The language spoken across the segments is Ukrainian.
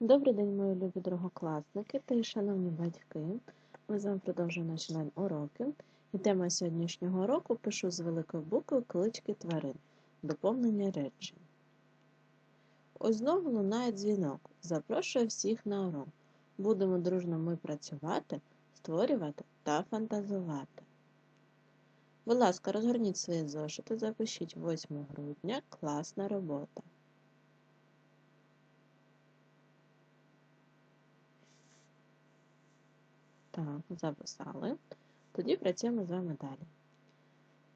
Добрий день, мої любі другокласники та й шановні батьки. Ми з вами продовжуємо наші онлайн-уроки. І тема сьогоднішнього уроку пишу з великої букви клички тварин. Доповнення речень. Ось знову лунає дзвінок. Запрошую всіх на урок. Будемо дружно ми працювати, створювати та фантазувати. Будь ласка, розгорніть свої зошити, запишіть 8 грудня класна робота. Так, записали. Тоді працюємо з вами далі.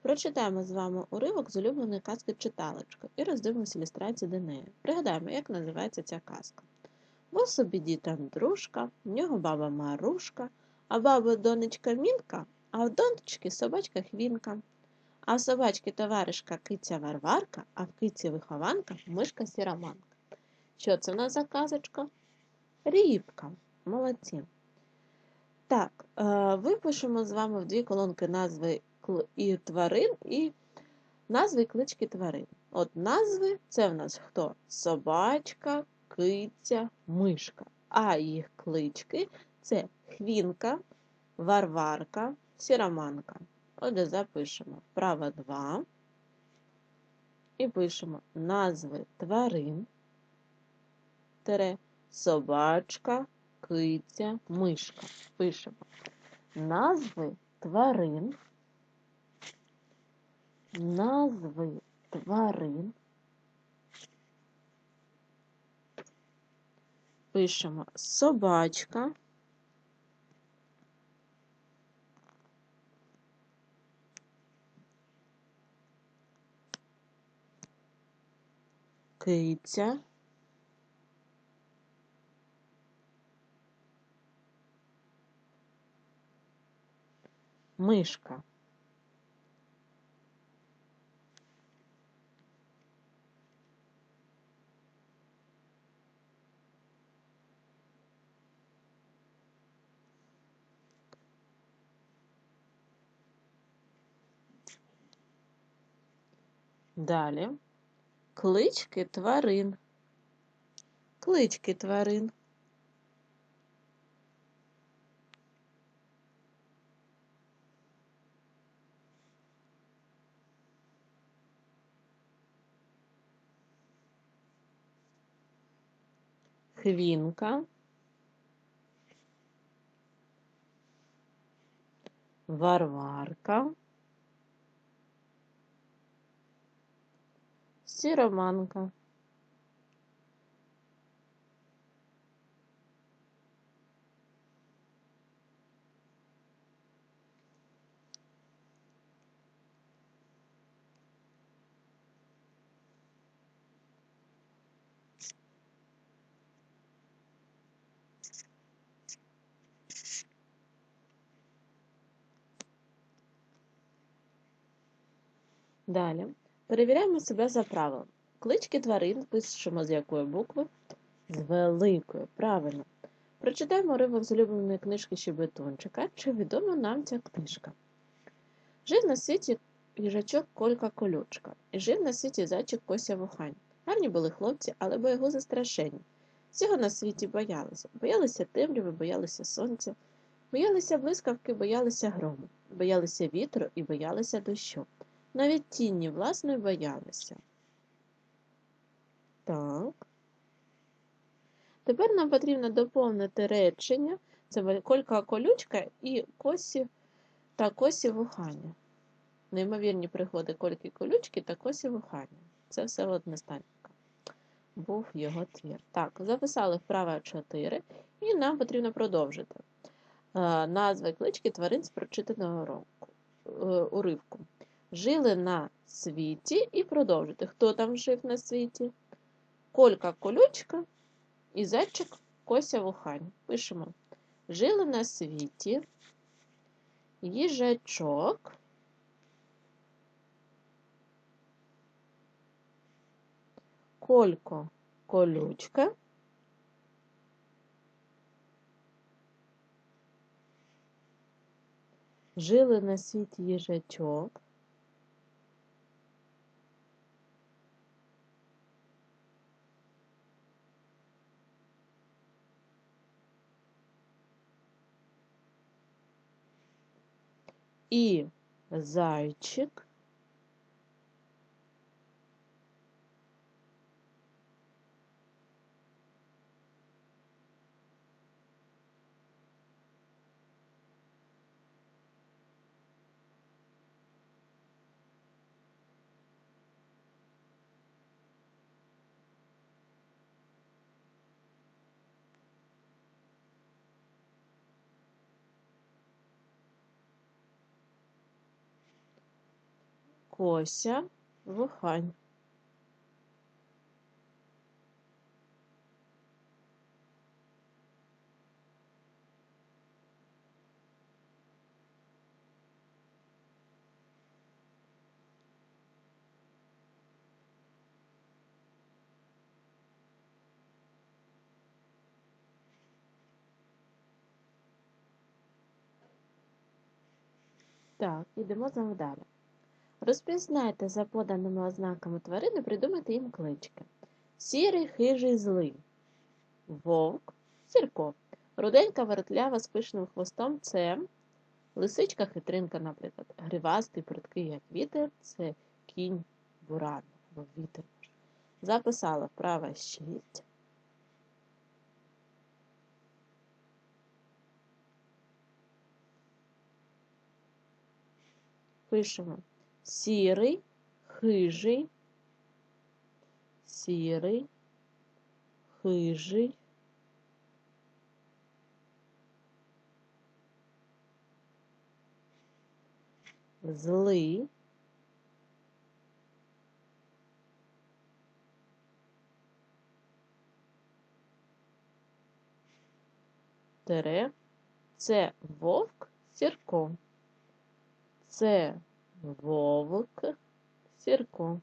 Прочитаємо з вами уривок з улюбленої казки читалочка і роздивимося ілюстрації до неї. Пригадаємо, як називається ця казка. Був собі дід Андрушка, в нього баба Марушка, а баба донечка Мінка, а в донечки собачка Хвінка. А в собачки товаришка киця Варварка, а в киці вихованка мишка Сіраманка. Що це в нас за казочка? Рібка. Молодці. Так, е, випишемо з вами в дві колонки назви і тварин, і назви і клички тварин. От назви це в нас хто? Собачка, киця, мишка. А їх клички це хвінка, варварка, сіраманка. Отже, запишемо вправо 2 і пишемо назви тварин, тере, собачка, киця, мишка. Пишемо назви тварин, назви тварин. Пишемо собачка. Киця. Мишка. Далі клички тварин. Клички тварин. Хвінка, Варварка, Сіроманка. Далі перевіряємо себе за правилом. Клички тварин пишемо з якої букви? З великої. Правильно. Прочитаємо уривок з улюбленої книжки Щебетунчика. Чи відома нам ця книжка? Жив на світі їжачок Колька Колючка. І жив на світі зайчик Кося Вухань. Гарні були хлопці, але боягузи страшенні. Всього на світі боялися. Боялися темряви, боялися сонця, боялися блискавки, боялися грому, боялися вітру і боялися дощу. Навіть тіні власної боялися. Так. Тепер нам потрібно доповнити речення. Це колька колючка і косі та косі вухання. Неймовірні пригоди кольки колючки та косі вухання. Це все одностатнька. Був його твір. Так, записали вправо 4, і нам потрібно продовжити. Назви клички тварин з прочитаного уривку жили на світі і продовжити. Хто там жив на світі? Колька колючка і зайчик Кося Вухань. Пишемо. Жили на світі їжачок. Колько колючка. Жили на світі їжачок. І зайчик. Кося, вухань. Так, ідемо з вами далі. Розпізнайте за поданими ознаками тварини, придумайте їм клички. Сірий, хижий, злий. Вовк, сірко. Руденька веретлява з пишним хвостом це лисичка хитринка, наприклад. Гривастий, прудкий, як вітер, це кінь буран або вітер. Записала вправа 6. Пишемо сірий, хижий, сірий, хижий, злий, тере, це вовк сірко, це вовк сірко.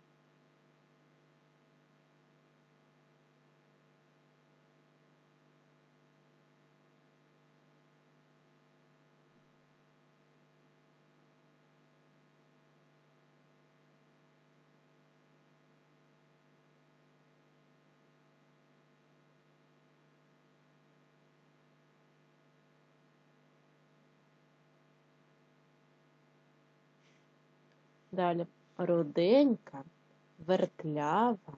Далі руденька, вертлява.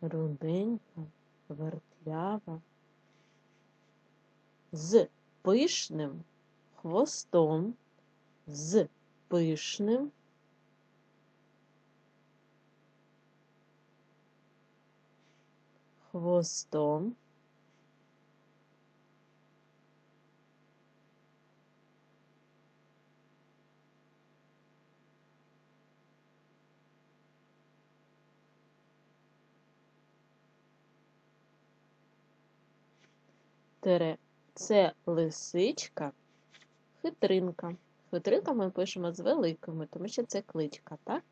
Руденька, вертлява. З пишним хвостом, з пишним хвостом. Тере це лисичка, хитринка. Хитринка ми пишемо з великими, тому що це кличка, так?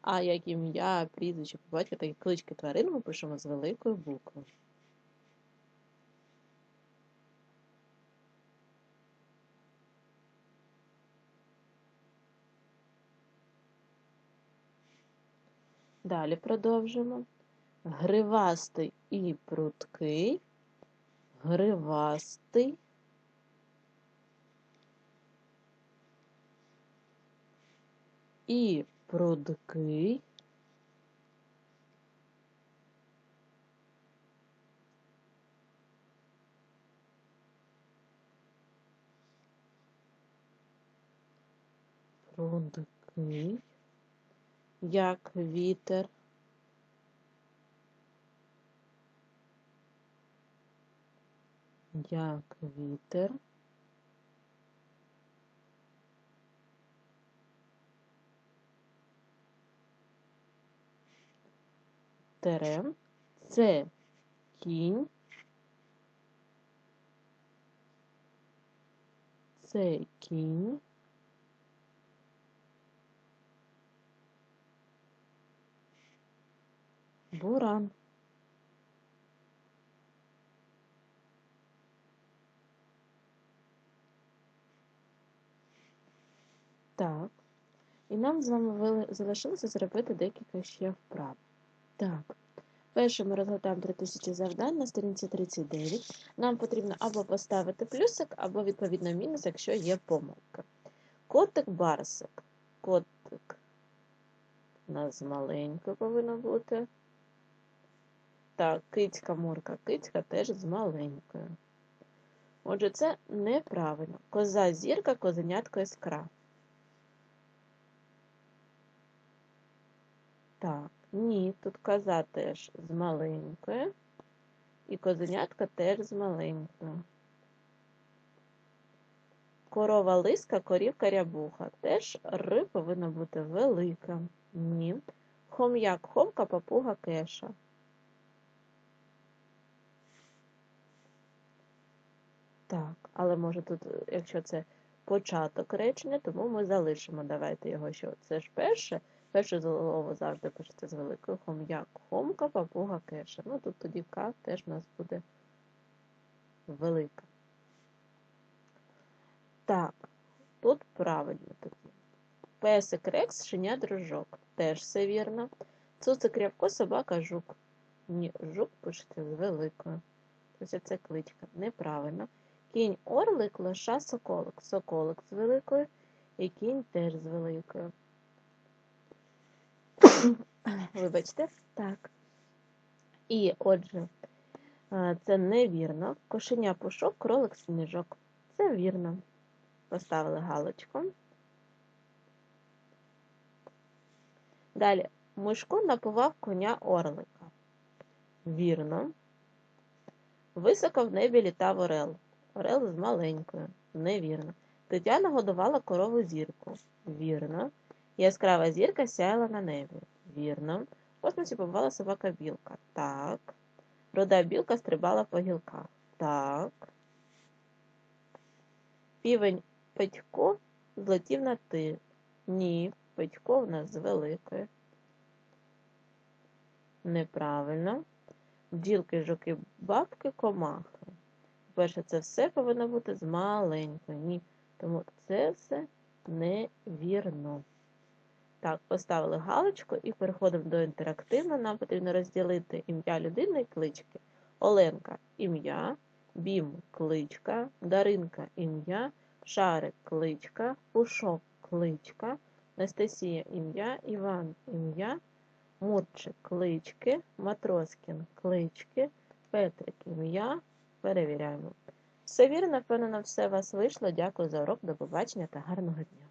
А як ім'я, прізвище, по батьку, так і клички тварин ми пишемо з великої букви. Далі продовжимо. Гривастий і прудкий, гривастий, і прудкий, прудкий, як вітер. Як вітер. Терем це кінь. Це кінь. Буран. Так. І нам з вами залишилося зробити декілька ще вправ. Так. Перше ми розглядаємо 3000 завдань на сторінці 39. Нам потрібно або поставити плюсик, або відповідно мінус, якщо є помилка. Котик барсик. Котик у нас маленький повинно бути. Так, кицька мурка, кицька теж з маленькою. Отже, це неправильно. Коза зірка, козенятко іскра. Так, ні, тут коза теж з маленькою. І козенятка теж з маленькою. Корова лиска, корівка рябуха. Теж ри повинна бути велика. Ні. Хом'як, хомка, папуга, кеша. Так, але може тут, е, якщо це початок речення, тому ми залишимо. Давайте його що. Це ж перше. Перше слово завжди пишеться з великою хом'як, хомка, папуга, кеша. Ну тут тоді К теж у нас буде велика. Так, тут правильно тоді. Песик рекс, шиня дружок. Теж все вірно. Цуцик рябко, собака жук. Ні, жук пишеться з великою. Тобто це кличка. Неправильно. Кінь орлик, лоша соколик. Соколик з великою і кінь теж з великою. Вибачте, так. І отже, е, це невірно. Кошеня пушок, кролик сніжок. Це вірно. Поставили галочку. Далі. Мишко напував коня орлика. Вірно. Високо в небі літав орел. Орел з маленькою. Невірно. Тетяна годувала корову зірку. Вірно. Яскрава зірка сяяла на небі. Вірно. В космосі побувала собака білка. Так. Руда білка стрибала по гілках. Так. Півень Петько злетів на ти. Ні, Петько в нас з великої. Неправильно. Бджілки, жуки, бабки, комахи. Перше, це все повинно бути з маленької. Ні. Тому це все невірно. Так, поставили галочку і переходимо до інтерактивного. Нам потрібно розділити ім'я людини і клички. Оленка ім'я, Бім кличка, Даринка ім'я, Шарик кличка, Пушок кличка, Анастасія ім'я, Іван ім'я, Мурчик клички, Матроскін клички, Петрик ім'я. Перевіряємо. Все вірно, впевнено, все у вас вийшло. Дякую за урок. До побачення та гарного дня.